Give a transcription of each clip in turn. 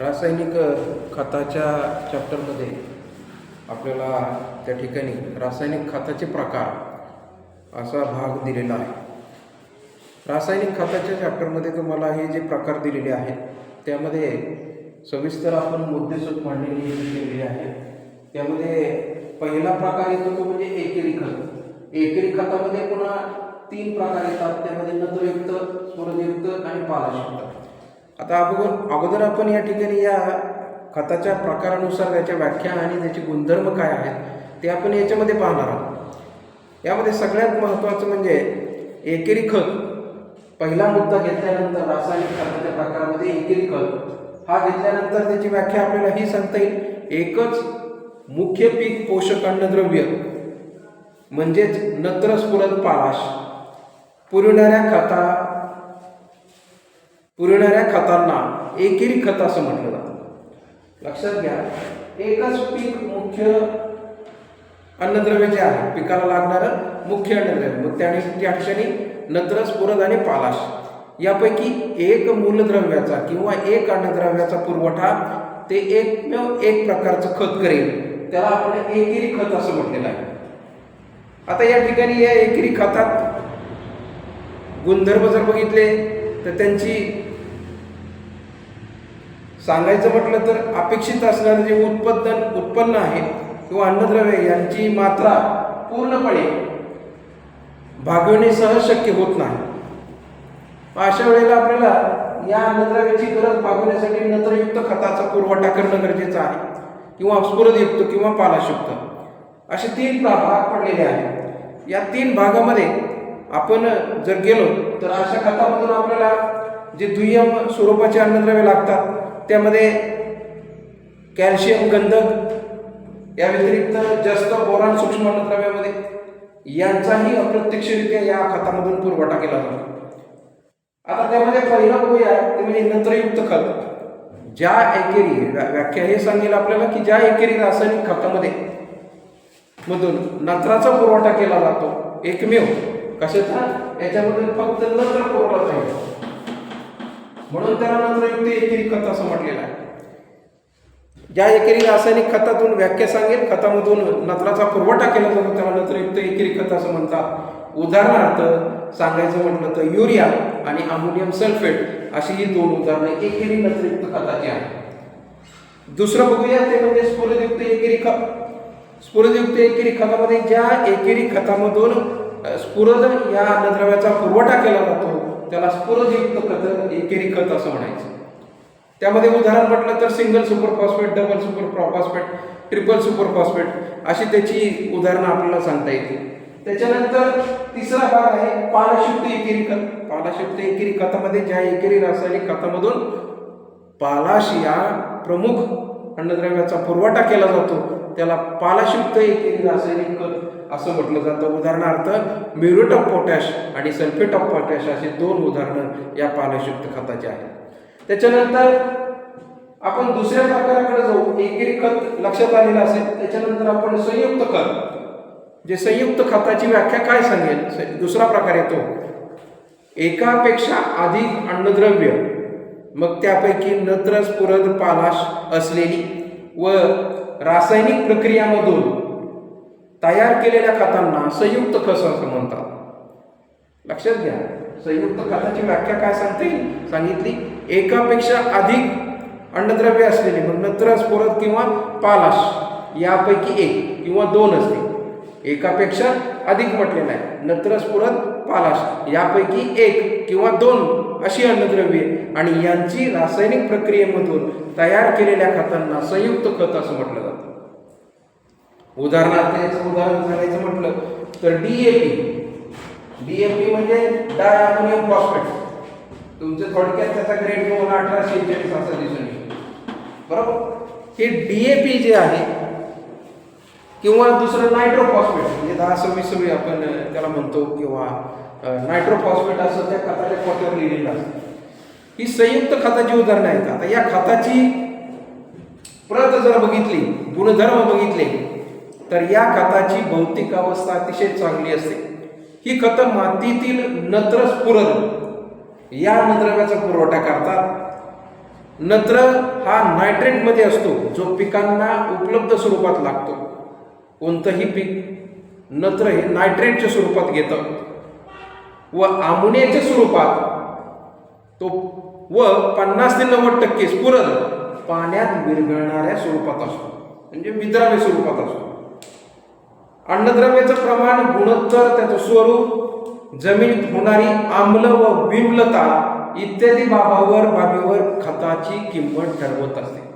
रासायनिक खताच्या चॅप्टरमध्ये आपल्याला त्या ठिकाणी रासायनिक खताचे प्रकार असा भाग दिलेला आहे. रासायनिक खताच्या चॅप्टरमध्ये तुम्हाला हे जे प्रकार दिलेले आहेत त्यामध्ये सविस्तर आपण मुद्देसूद मांडणी केलेली आहे त्यामध्ये पहिला प्रकार येतो तो म्हणजे एकेरी खत. एकेरी खतामध्ये पुन्हा तीन प्रकार येतात. त्यामध्ये नत्रयुक्त स्वरयुक्त आणि पालशयुक्त आता अगोदर अगोदर आपण या ठिकाणी या खताच्या प्रकारानुसार त्याच्या व्याख्या आणि त्याचे गुणधर्म काय आहेत ते आपण याच्यामध्ये पाहणार आहोत. यामध्ये सगळ्यात महत्त्वाचं म्हणजे एकेरी खत पहिला मुद्दा घेतल्यानंतर रासायनिक खताच्या प्रकारामध्ये एकेरी खत हा घेतल्यानंतर त्याची व्याख्या आपल्याला ही सांगता येईल. एकच मुख्य पीक पोषक अन्नद्रव्य म्हणजेच नत्र स्फुरद पालाश. पुरविणाऱ्या खता पुरविणाऱ्या खतांना एकेरी खत असं म्हटलं जातं. लक्षात घ्या एकच पीक मुख्य अन्नद्रव्य जे आहे पिकाला लागणारं मुख्य अन्नद्रव्य मग त्या त्या ठिकाणी नत्र पुरद आणि पालाश यापैकी एक मूलद्रव्याचा किंवा एक अन्नद्रव्याचा पुरवठा ते एकमेव एक प्रकारचं खत करेल. त्याला आपण एकेरी खत असं म्हटलेलं आहे. आता या ठिकाणी या एकेरी खतात गुणधर्म जर बघितले तर त्यांची सांगायचं म्हटलं तर अपेक्षित असणारं जे उत्पादन उत्पन्न आहे किंवा अन्नद्रव्य यांची मात्रा पूर्णपणे भागविणे सहज शक्य होत नाही. अशा वेळेला आपल्याला या अन्नद्रव्याची गरज भागवण्यासाठी नत्रयुक्त खताचा पुरवठा करणं गरजेचं आहे किंवा स्फुरदयुक्त किंवा पालाशयुक्त असे तीन भाग पडलेले आहेत. या तीन भागामध्ये आपण जर गेलो तर अशा खतामधून आपल्याला जे दुय्यम स्वरूपाचे अन्नद्रव्य लागतात त्यामध्ये कॅल्शियम गंधक या व्यतिरिक्त जास्त बोरान सूक्ष्म अन्नद्रव्यामध्ये यांचाही अप्रत्यक्षरित्या या खतामधून पुरवठा केला जातो. आता त्यामध्ये पहिलं बघूया ते म्हणजे नत्रयुक्त खत. ज्या एकेरी व्या- व्याख्या हे सांगेल आपल्याला की ज्या एकेरी रासायनिक खतामध्ये मधून नत्राचा पुरवठा केला जातो एकमेव कशाचा? याच्यामधून फक्त नत्र पुरवठा जाईल म्हणून त्याला नत्रयुक्त एकेरी खत असं म्हटलेलं आहे. ज्या एकेरी रासायनिक खतातून व्याख्या सांगेल खतामधून नत्राचा पुरवठा केला जातो त्याला नत्रयुक्त एकेरी खत असं म्हणतात. उदाहरणार्थ सांगायचं म्हटलं तर युरिया आणि अमोनियम सल्फेट अशी ही दोन उदाहरणं एकेरी नत्रयुक्त खताची आहेत. दुसरं बघूया ते म्हणजे स्फुरदयुक्त एकेरी खत. स्फुरदयुक्त एकेरी खतामध्ये ज्या एकेरी खतामधून स्फुरद या अन्नद्रव्याचा पुरवठा केला जातो त्याला स्फुरदयुक्त खत एकेरी खत असं म्हणायचं. त्यामध्ये उदाहरण म्हटलं तर single super phosphate double super phosphate triple super phosphate अशी त्याची उदाहरणं आपल्याला सांगता येतील. त्याच्यानंतर तिसरा भाग आहे पालाशुक्त एकेरी खत पालाशुक्त एकेरी खतामध्ये ज्या एकेरी रासायनिक खतामधून पालाश या प्रमुख अन्नद्रव्याचा पुरवठा केला जातो त्याला पालाशुक्त एकेरी रासायनिक खत असं म्हटलं जातं. उदाहरणार्थ म्युरेट ऑफ पोटॅश आणि सल्फेट ऑफ पोटॅश अशी दोन उदाहरणं या पालाशुक्त खताची आहेत. त्याच्यानंतर आपण दुसऱ्या प्रकाराकडे जाऊ. एकेरी खत लक्षात आलेलं असेल. त्याच्यानंतर आपण संयुक्त खत. जे संयुक्त खताची व्याख्या काय सांगेल? स- दुसरा प्रकार येतो. एकापेक्षा अधिक अन्नद्रव्य मग त्यापैकी नत्र स्फुरद पालाश असलेली व रासायनिक प्रक्रियामधून तयार केलेल्या खतांना संयुक्त खत असं म्हणतात. लक्षात घ्या संयुक्त खताची व्याख्या काय सांगता? येईल सांगितली एकापेक्षा अधिक अन्नद्रव्य असलेले मग नत्र स्फुरद किंवा पालाश यापैकी एक किंवा दोन असते एकापेक्षा अधिक म्हटलेलं आहे. नत्र स्फुरद पालाश यापैकी एक किंवा दोन अशी अन्नद्रव्ये आणि यांची रासायनिक प्रक्रियेमधून तयार केलेल्या खतांना संयुक्त खत असं म्हटलं जातं. उदाहरणार्थ याचं उदाहरण सांगायचं म्हटलं तर डीएपी डीएपी म्हणजे डाय अमोनियम फॉस्फेट. तुमचे थोडक्यात त्याचा ग्रेड दोन अठराशे एकेचाळीस असा दिसून येईल. बरोबर? हे डीएपी जे आहे किंवा दुसरं नायट्रोफॉस्फेट म्हणजे दहा सव्वीस सव्वी आपण त्याला म्हणतो किंवा नायट्रोफॉस्फेट असं त्या खताच्या पोत्यावर लिहिलेलं असतं. ही संयुक्त खताची उदाहरणं आहेत. आता या खताची प्रत जर बघितली गुणधर्म बघितले तर या खताची भौतिक अवस्था अतिशय चांगली असते. ही खतं मातीतील नत्र स्फुरण या अन्नद्रव्याचा पुरवठा करतात. नत्र हा नायट्रेटमध्ये असतो जो पिकांना उपलब्ध स्वरूपात लागतो. कोणतंही पीक नत्र हे नायट्रेटच्या स्वरूपात घेतं व आमोनियाच्या स्वरूपात तो व पन्नास ते नव्वद टक्के स्फुरद पाण्यात विरघळणाऱ्या स्वरूपात असतो. म्हणजे विद्राव्य स्वरूपात असतो. अन्नद्रव्याचं प्रमाण गुणोत्तर त्याचं स्वरूप जमिनीत होणारी आम्ल व विम्लता इत्यादी बाबावर बाबीवर खताची किंमत ठरवत असते.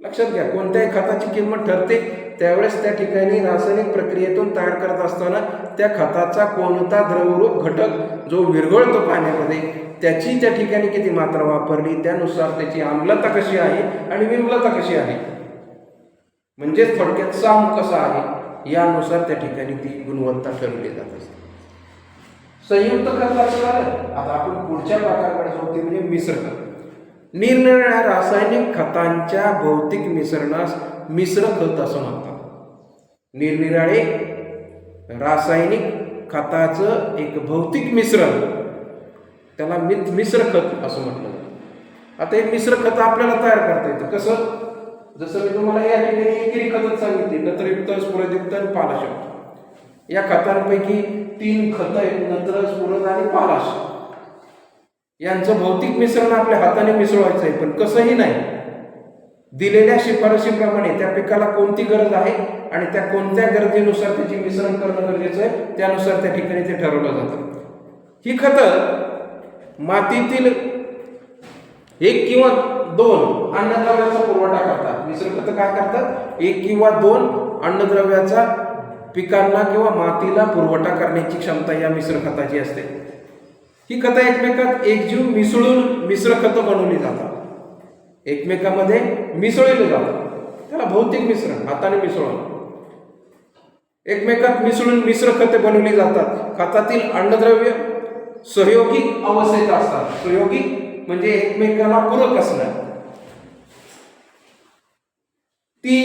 लक्षात घ्या कोणत्याही खताची किंमत ठरते त्यावेळेस त्या ठिकाणी रासायनिक प्रक्रियेतून तयार करत असताना त्या खताचा कोणता द्रवरूप घटक जो विरघळतो पाण्यामध्ये त्याची त्या ठिकाणी किती मात्रा वापरली त्यानुसार त्याची आम्लता कशी आहे आणि विम्लता कशी आहे? म्हणजेच थोडक्यात साम कसा आहे यानुसार त्या ठिकाणी ती गुणवत्ता ठरवली जात असते. संयुक्त खत असणार आता आपण पुढच्या प्रकारकडे जाऊ ते म्हणजे मिश्र खत. निरनिराळ्या रासायनिक खतांच्या भौतिक मिश्रणास मिश्र खत असं म्हणतात. निरनिराळे रासायनिक खताचं एक भौतिक मिश्रण त्याला मित मिश्र खत असं म्हटलं जातं. आता हे मिश्र खत आपल्याला तयार करता येतं. कसं? जसं मी तुम्हाला या ठिकाणी एकेरी खतच सांगितली नत्रयुक्त स्फुरदयुक्त आणि पालाश या खतांपैकी तीन खतं आहेत नत्र स्फुरद आणि पालाश यांचं भौतिक मिश्रण आपल्या हाताने मिसळवायचं आहे पण कसंही नाही. दिलेल्या शिफारशीप्रमाणे त्या पिकाला कोणती गरज आहे आणि त्या कोणत्या गरजेनुसार त्याची मिश्रण करणं गरजेचं आहे त्यानुसार त्या ठिकाणी ते ठरवलं जातं. ही खतं मातीतील एक किंवा दोन अन्नद्रव्याचा पुरवठा करतात. मिश्र खतं काय करतात? एक किंवा दोन अन्नद्रव्याचा पिकांना किंवा मातीला पुरवठा करण्याची क्षमता या मिश्र खताची असते. ही खतं एकमेकात एकजीव मिसळून मिश्र खतं बनवली जातात. एकमेकामध्ये मिसळले जातात. त्याला भौतिक मिश्रण हाताने मिसळून. एकमेकात मिसळून मिश्र खते बनवली जातात. खतातील अन्नद्रव्य सहयोगी अवस्थेत असतात. सहयोगी म्हणजे एकमेकाला पूरक असणार ती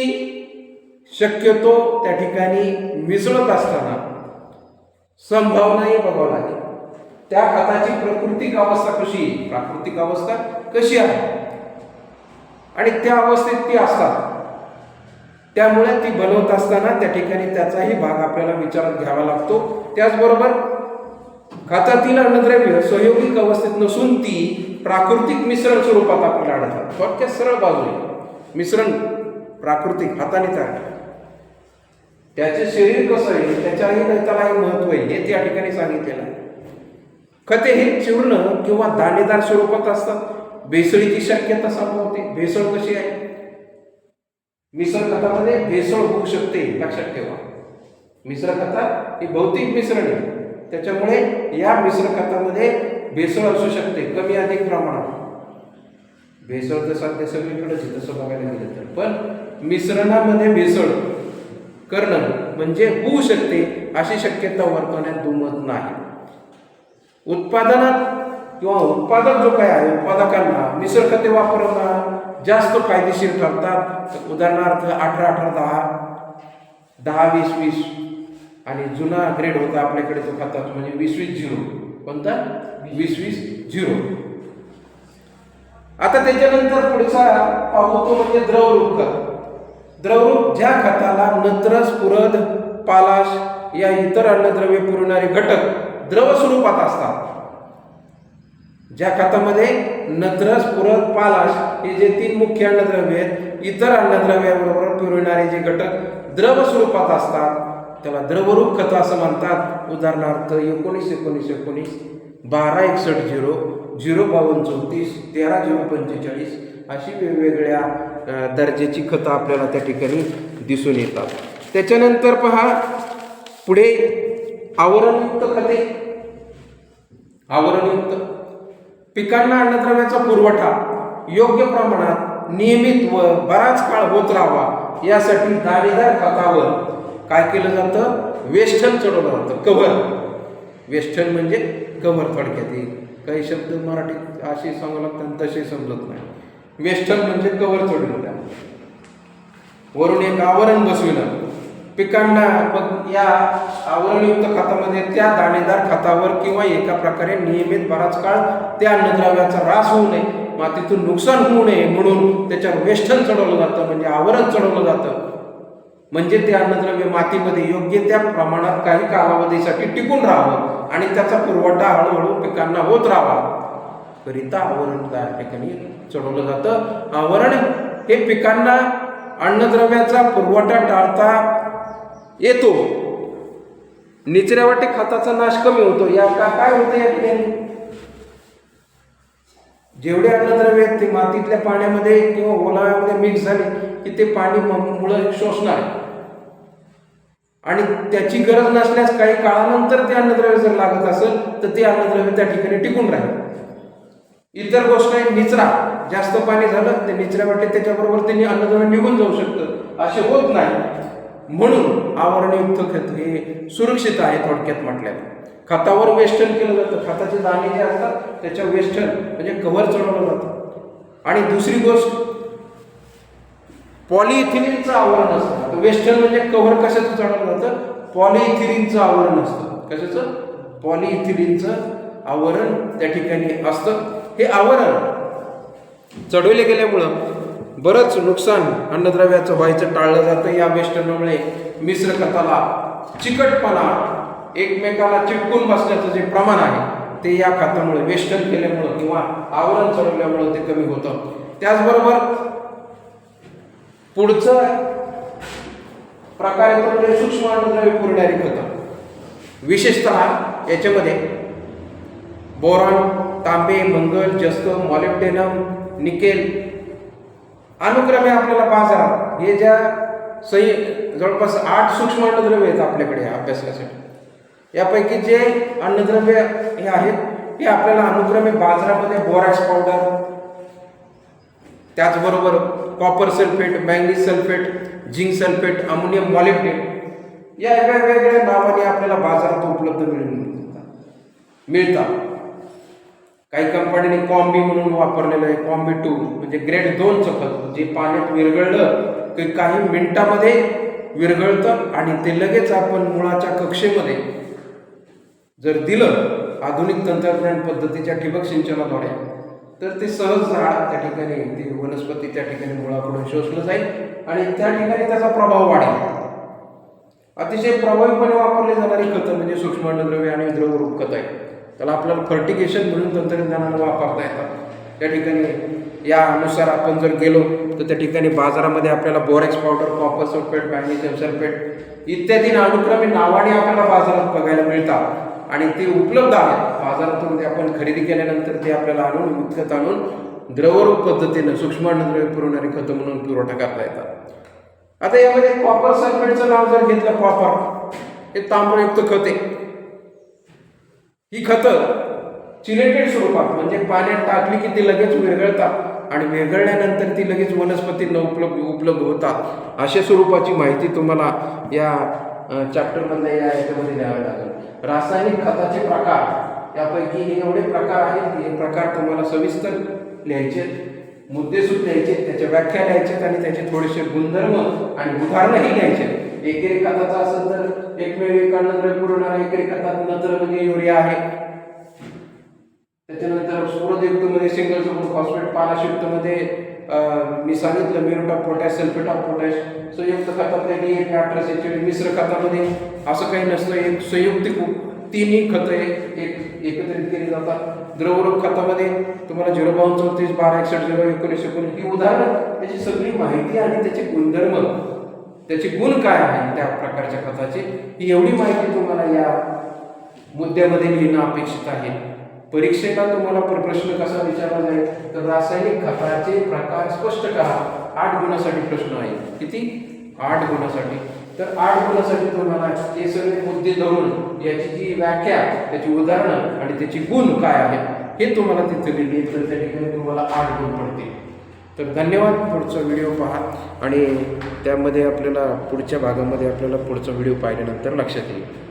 शक्यतो त्या ठिकाणी मिसळत असताना संभावनाही बघावं लागेल. त्या खताची प्राकृतिक अवस्था कशी आहे? प्राकृतिक अवस्था कशी आहे? आणि त्या अवस्थेत ती असतात. त्यामुळे ती बनवत असताना त्या ठिकाणी त्याचाही भाग आपल्याला विचारात घ्यावा लागतो. त्याचबरोबर खतातील अन्नद्रव्य सहयोगिक अवस्थेत नसून ती प्राकृतिक मिश्रण स्वरूपात आपल्याला आढळतात. थोडक्यात सरळ बाजू आहे. मिश्रण प्राकृतिक हाताने तयार त्याचे शरीर कसं आहे? त्याच्याही त्यालाही महत्त्व आहे. हे त्या ठिकाणी सांगितलेलं आहे. खते हे चूर्ण किंवा दाणेदार स्वरूपात असतात भेसळीची शक्यता संभवते भेसळ कशी आहे? मिश्र खतामध्ये भेसळ होऊ शकते लक्षात ठेवा. मिश्र खतात ही भौतिक मिश्रण आहे. त्याच्यामुळे या मिश्र खतामध्ये भेसळ असू शकते कमी अधिक प्रमाणात. भेसळ तर सध्या सगळीकडेच आहे तसं बघायला गेलं तर. पण मिश्रणामध्ये भेसळ करणं म्हणजे होऊ शकते अशी शक्यता वर्तवण्यात दुमत नाही. उत्पादनात किंवा उत्पादक जो काय आहे उत्पादकांना मिश्र खते वापरणं जास्त फायदेशीर ठरतात. उदाहरणार्थ अठरा अठरा दहा दहा वीस वीस आणि जुना ग्रेड होता आपल्याकडे तो खतात म्हणजे वीस वीस झिरो. कोणता? वीस वीस झिरो. आता त्याच्यानंतर पुढचा पाहू तो म्हणजे द्रवरूप. खत द्रवरूप ज्या खताला नत्रस पुरद पालाश या इतर अन्नद्रव्य पुरवणारे घटक द्रव स्वरूपात असतात. ज्या खतामध्ये नद्रस पुरत पालाश हे जे तीन मुख्य अन्नद्रव्य आहेत इतर अन्नद्रव्याबरोबर पुरविणारे जे घटक द्रव स्वरूपात असतात त्याला द्रवरूप खत असं म्हणतात. उदाहरणार्थ एकोणीस एकोणीस एकोणीस बारा एकसष्ट झिरो झिरो बावन्न चौतीस तेरा झिरो पंचेचाळीस अशी वेगवेगळ्या दर्जाची खतं आपल्याला त्या ठिकाणी दिसून येतात. त्याच्यानंतर पहा पुढे आवरणयुक्त खते आवरणयुक्त पिकांना अन्नद्रव्याचा पुरवठा योग्य प्रमाणात नियमित व बराच काळ होत राहावा यासाठी दाणेदार खतावर काय केलं जातं? वेष्ठन चढवलं जातं. कव्हर. वेष्ठन म्हणजे कव्हर थोडक्यात येईल काही शब्द मराठीत असे सांगू लागतात तसे समजत नाही. वेष्ठन म्हणजे कव्हर चढवलं वरून एक आवरण बसविलं. पिकांना मग या आवरणयुक्त खतामध्ये त्या दाणेदार खतावर किंवा एका प्रकारे नियमित बराच काळ त्या अन्नद्रव्याचा ऱ्हास होऊ नये मातीतून नुकसान होऊ नये म्हणून त्याच्यावर वेष्टन चढवलं जातं म्हणजे आवरण चढवलं जातं. म्हणजे ते अन्नद्रव्य मातीमध्ये योग्य त्या प्रमाणात काही कालावधीसाठी टिकून राहावं आणि त्याचा पुरवठा हळूहळू पिकांना होत राहावा. करिता आवरण त्या ठिकाणी चढवलं जातं. आवरण हे पिकांना अन्नद्रव्याचा पुरवठा टाळता येतो. निचऱ्यावाटे खताचा नाश कमी होतो. या का काय होतं या ठिकाणी? जेवढे अन्नद्रव्य आहेत ते मातीतल्या पाण्यामध्ये किंवा ओलाव्यामध्ये मिक्स झाले की ते पाणी मुळं शोषणार आणि त्याची गरज नसल्यास काही काळानंतर ते अन्नद्रव्य जर लागत असेल तर ते अन्नद्रव्य त्या ठिकाणी टिकून राहील. इतर गोष्ट आहे निचरा. जास्त पाणी झालं ते निचऱ्या वाटे त्याच्याबरोबर त्यांनी अन्नद्रव्य निघून जाऊ शकतं. असे होत नाही. म्हणून आवरणयुक्त खत हे सुरक्षित आहे थोडक्यात म्हटल्यानं खतावर वेष्टन केलं जातं. खताचे दाणे जे असतात त्याच्या वेष्टन म्हणजे कव्हर चढवलं जातं. आणि दुसरी गोष्ट पॉलिइथिलिनचं आवरण असतं. वेस्टर्न म्हणजे कव्हर कशाचं चढवलं जातं? पॉलिइथिलिनचं आवरण असतं. कशाचं? पॉलिइथिलिनचं आवरण त्या ठिकाणी असतं. हे आवरण चढवले गेल्यामुळं बरंच नुकसान अन्नद्रव्याचं व्हायचं टाळलं जातं या वेष्टनामुळे मिश्र खताला चिकटपणा एकमेकाला चिटकून बसण्याचं जे प्रमाण आहे ते या खतामुळे वेष्टन केल्यामुळं किंवा आवरण चढवल्यामुळं ते कमी होतं. त्याचबरोबर पुढचं प्रकार येतो म्हणजे सूक्ष्म अन्नद्रव्य पुरणारी खतं विशेषतः याच्यामध्ये बोरॉन तांबे मंगल जस्त मॉलिब्डेनम निकेल अनुक्रमे आपल्याला बाजारात हे ज्या सही जवळपास आठ सूक्ष्म अन्नद्रव्य आहेत आपल्याकडे अभ्यासासाठी. यापैकी जे अन्नद्रव्य हे आहेत हे आपल्याला अनुक्रमे बाजारामध्ये बोरॅक्स पावडर त्याचबरोबर copper sulphate manganese sulphate zinc sulphate ammonium molybdate या वेगवेगळ्या नावाने आपल्याला बाजारात उपलब्ध मिळून मिळतात. काही कंपनीने कॉम्बी म्हणून वापरलेलं आहे कॉम्बी टू म्हणजे ग्रेड दोनचं खत जे पाण्यात विरघळलं की काही मिनिटामध्ये विरघळतं आणि ते लगेच आपण मुळाच्या कक्षेमध्ये जर दिलं आधुनिक तंत्रज्ञान पद्धतीच्या ठिबक सिंचनाद्वारे तर ते सहज झाड त्या ठिकाणी ते वनस्पती त्या ठिकाणी मुळाकडून शोषलं जाईल आणि त्या ठिकाणी त्याचा प्रभाव वाढेल. अतिशय प्रभावीपणे वापरले जाणारी खतं म्हणजे सूक्ष्म आणि द्रवरूप खत आहे त्याला आपल्याला फर्टिगेशन म्हणून तंत्रज्ञानाला वापरता येतात त्या ठिकाणी यानुसार आपण जर गेलो तर त्या ठिकाणी बाजारामध्ये आपल्याला borax powder copper sulphate magnesium sulphate इत्यादी अनुक्रमे नावाने आपल्याला बाजारात बघायला मिळतात. आणि ते उपलब्ध आहेत. बाजारातून ते आपण खरेदी केल्यानंतर ते आपल्याला आणून विकत आणून द्रवरूप पद्धतीनं सूक्ष्म अन्नद्रव्य पुरवणारी खतं म्हणून पुरवठा करता येतात. आता यामध्ये कॉपर सल्फेटचं नाव जर घेतलं कॉपर हे तांबळयुक्त खत. आहे ही खतं चिलेटेड स्वरूपात म्हणजे पाण्यात टाकली की ती लगेच विरघळतात आणि विरघळल्यानंतर ती लगेच वनस्पतींना उपलब्ध उपलब्ध होतात. अशा स्वरूपाची माहिती तुम्हाला या चॅप्टरमधल्या या याच्यामध्ये द्यावी लागेल. रासायनिक खताचे प्रकार यापैकी हे एवढे प्रकार आहेत हे प्रकार तुम्हाला सविस्तर लिहायचे मुद्देसूद लिहायचे त्याच्या व्याख्या लिहायचे आणि त्याचे थोडेसे गुणधर्म आणि उदाहरणंही लिहायचे एकेरी खताचा असेल तर एक वेळ एक अन्नद्रव्य पुरवणारा एकेरी खतात नत्र म्हणजे युरिया आहे. त्याच्यानंतर स्फुरदयुक्त मध्ये सिंगल सुपर फॉस्फेट पालाशयुक्त मध्ये मी सांगितलं muriate of potash sulphate of potash संयुक्त खतातले एक अठराशे चेचाळीस मिश्र खतामध्ये असं काही नसतं. एक संयुक्त तिन्ही खतं एक एकत्रित केली जातात. द्रवरूप खतामध्ये तुम्हाला झिरो बावन्न चौतीस बारा एकसष्ट झिरो एकोणीस एकोणीस ही उदाहरण. त्याची सगळी माहिती आणि त्याचे गुणधर्म त्याचे गुण काय आहे त्या प्रकारच्या खताचे ही एवढी माहिती तुम्हाला या मुद्द्यामध्ये लिहिणं अपेक्षित आहे. परीक्षेला तुम्हाला प्रश्न कसा विचारला जाईल? तर रासायनिक खताचे प्रकार स्पष्ट करा. आठ गुणासाठी प्रश्न आहे किती? आठ गुणासाठी. तर आठ गुणासाठी तुम्हाला हे सगळे मुद्दे धरून याची जी व्याख्या त्याची उदाहरणं आणि त्याची गुण काय आहेत हे तुम्हाला तिथे लिहिले तर त्या ठिकाणी तुम्हाला आठ गुण पडतील. तर धन्यवाद पुढचा व्हिडिओ पहा. आणि त्यामध्ये आपल्याला पुढच्या भागामध्ये आपल्याला पुढचा व्हिडिओ पाहिल्यानंतर लक्षात येईल.